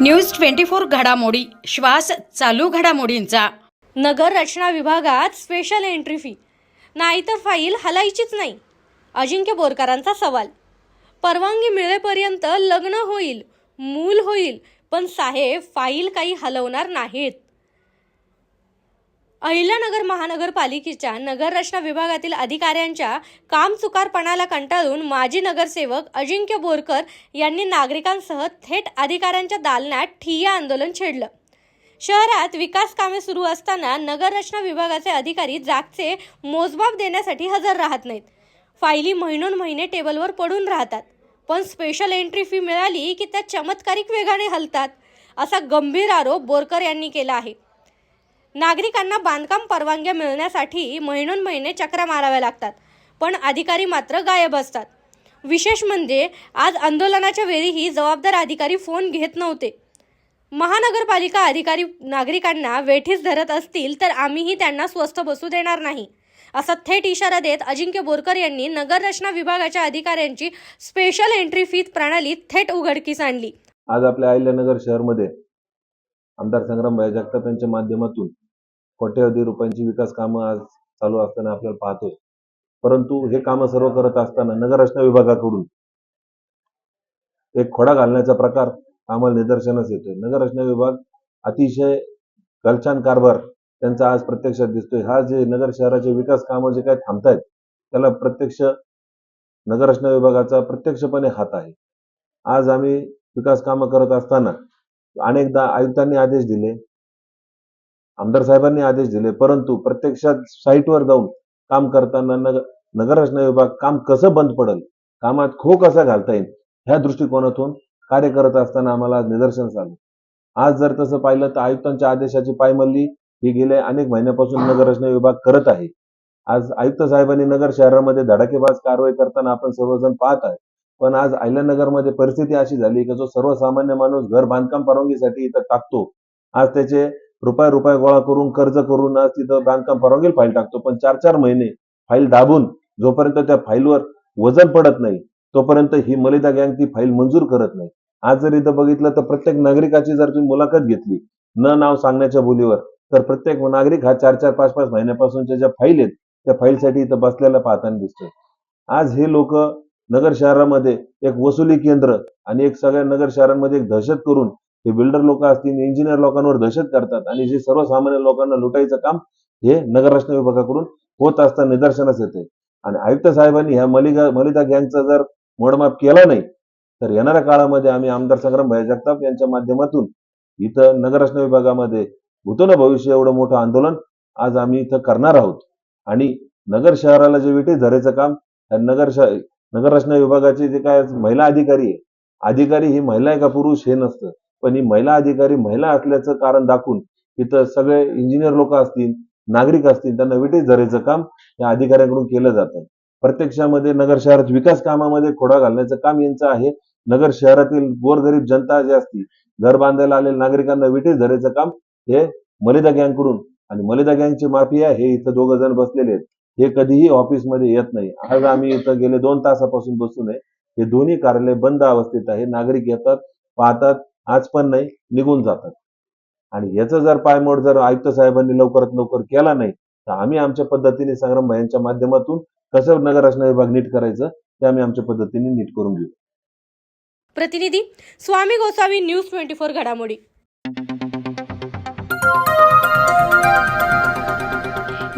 News twenty four घडामोडी. श्वास चालू घडामोडींचा. नगर रचना विभागात स्पेशल एंट्री फी नाहीतर फाईल हलायचीच नाही. अजिंक्य बोरकरांचा सवाल. परवानगी मिळेपर्यंत लग्न होईल मूल होईल पण साहेब फाईल काही हलवणार नाहीत. अहिल्यानगर महानगरपालिकेच्या नगर रचना विभागातील अधिकाऱ्यांच्या कामचुकारपणाला कंटाळून माजी नगरसेवक अजिंक्य बोरकर यांनी नागरिकांसह थेट अधिकाऱ्यांच्या दालनात ठिय्या आंदोलन छेडलं. शहरात विकास कामे सुरू असताना नगर रचना विभागाचे अधिकारी जागचे मोजमाप देण्यासाठी हजर राहत नाहीत. फायली महिनोन महिने टेबलवर पडून राहतात. पण स्पेशल एंट्री फी मिळाली की त्या चमत्कारिक वेगाने हलतात असा गंभीर आरोप बोरकर यांनी केला आहे. नागरिकांना बांधकाम परवानग्या मिळण्यासाठी महिनोन महिने चक्रा माराव्या लागतात पण अधिकारी मात्र गायब असतात. विशेष म्हणजे आज आंदोलनाच्या वेळीही जबाबदार अधिकारी फोन घेत नव्हते. महानगरपालिका अधिकारी नागरिकांना वेठीस धरत असतील तर आम्हीही त्यांना स्वस्थ बसू देणार नाही असा थेट इशारा देत अजिंक्य बोरकर यांनी नगररचना विभागाच्या अधिकाऱ्यांची स्पेशल एंट्री फी प्रणाली थेट उघडकीस आणली. आज आपल्या अहिल्यानगर शहरमध्ये आमदार संग्रामभाई जगताप यांच्या माध्यमातून कोट्यवधी रुपयांची विकास कामं आज चालू असताना आपल्याला पाहतोय. परंतु हे कामं सर्व करत असताना नगररचना विभागाकडून एक खोडा घालण्याचा प्रकार आम्हाला निदर्शनास येतोय. नगररचना विभाग अतिशय गलछान कारभार त्यांचा आज प्रत्यक्षात दिसतोय. हा जे नगर शहराचे विकास कामं जे काही थांबतायत त्याला प्रत्यक्ष नगररचना विभागाचा प्रत्यक्षपणे हात आहे. आज आम्ही विकास कामं करत असताना अनेकदा आयुक्तांनी आदेश दिले आमदार साहेबांनी आदेश दिले परंतु प्रत्यक्षात साईटवर जाऊन काम करताना नगर नगररचना विभाग काम कसं बंद पडेल कामात खो कसा घालता येईल ह्या दृष्टिकोनातून कार्य करत असताना आम्हाला निदर्शन निदर्शनास आज जर तसं पाहिलं तर आयुक्तांच्या आदेशाची पायमल्ली ही गेल्या अनेक महिन्यापासून नगररचना विभाग करत आहे. आज आयुक्त साहेबांनी नगर शहरामध्ये धडाकेबाज कारवाई करताना आपण सर्वजण पाहत आहे पण आज अहिल्यानगरमध्ये परिस्थिती अशी झाली की जो सर्वसामान्य माणूस घर बांधकाम परवानगीसाठी इथं टाकतो आज त्याचे रुपये रुपये गोळा करून कर्ज करून आज तिथं बांधकाम परवानगी फाईल टाकतो. पण चार चार महिने फाईल दाबून जोपर्यंत त्या फाईलवर वजन पडत नाही तोपर्यंत ही मलिदा गँग ती फाईल मंजूर करत नाही. आज जर इथं बघितलं तर प्रत्येक नागरिकाची जर तुम्ही मुलाखत घेतली न नाव सांगण्याच्या बोलीवर तर प्रत्येक नागरिक हा चार चार पाच पाच महिन्यापासूनच्या ज्या फाईल आहेत त्या फाईलसाठी इथं बसलेला पाहताना दिसतोय. आज हे लोक नगर शहरामध्ये एक वसुली केंद्र आणि एक सगळ्या नगर शहरांमध्ये एक दहशत करून हे बिल्डर लोक असतील इंजिनियर लोकांवर दहशत करतात आणि जे सर्वसामान्य लोकांना लुटायचं काम हे नगर रचना विभागाकडून होत असताना निदर्शनास येते. आणि आयुक्त साहेबांनी ह्या मलिका मलिदा गँगचा जर मोडमाप केला नाही तर येणाऱ्या काळामध्ये आम्ही आमदार संग्राम जगताप यांच्या माध्यमातून इथं नगर रचना विभागामध्ये ना भविष्य एवढं मोठं आंदोलन आज आम्ही इथं करणार आहोत. आणि नगर शहराला जे विटे धरायचं काम नगर नगर नगररचना विभागाचे जे काय महिला अधिकारी आहे अधिकारी ही महिला आहे का पुरुष हे नसतं. पण ही महिला अधिकारी महिला असल्याचं कारण दाखवून इथं सगळे इंजिनियर लोक असतील नागरिक असतील त्यांना विटेच धरायचं काम या अधिकाऱ्यांकडून केलं जातं. प्रत्यक्षामध्ये नगर शहरात विकास कामामध्ये खोडा घालण्याचं काम यांचं आहे. नगर शहरातील गोरगरीब जनता जी असती घर बांधायला आलेल्या नागरिकांना विटेच धरायचं काम हे मलिदा गँगकडून आणि मलिदा गँगचे माफिया हे इथं दोघ जण बसलेले आहेत. हे कधीही ऑफिसमध्ये येत नाही. आज आम्ही इथं गेले दोन तासापासून बसून आहे. हे दोन्ही कार्यालय बंद अवस्थेत आहे. नागरिक येतात पाहतात आज पण नाही निघून जातात. आणि याचं जर पायमोड जर आयुक्त साहेबांनी लवकरात लवकर केला नाही तर आम्ही आमच्या पद्धतीने संग्राम भाईंच्या माध्यमातून कसं नगर रचना विभाग नीट करायचं ते आम्ही आमच्या पद्धतीने नीट करून घेऊ. प्रतिनिधी Swami Gosavi news twenty four घडामोडी.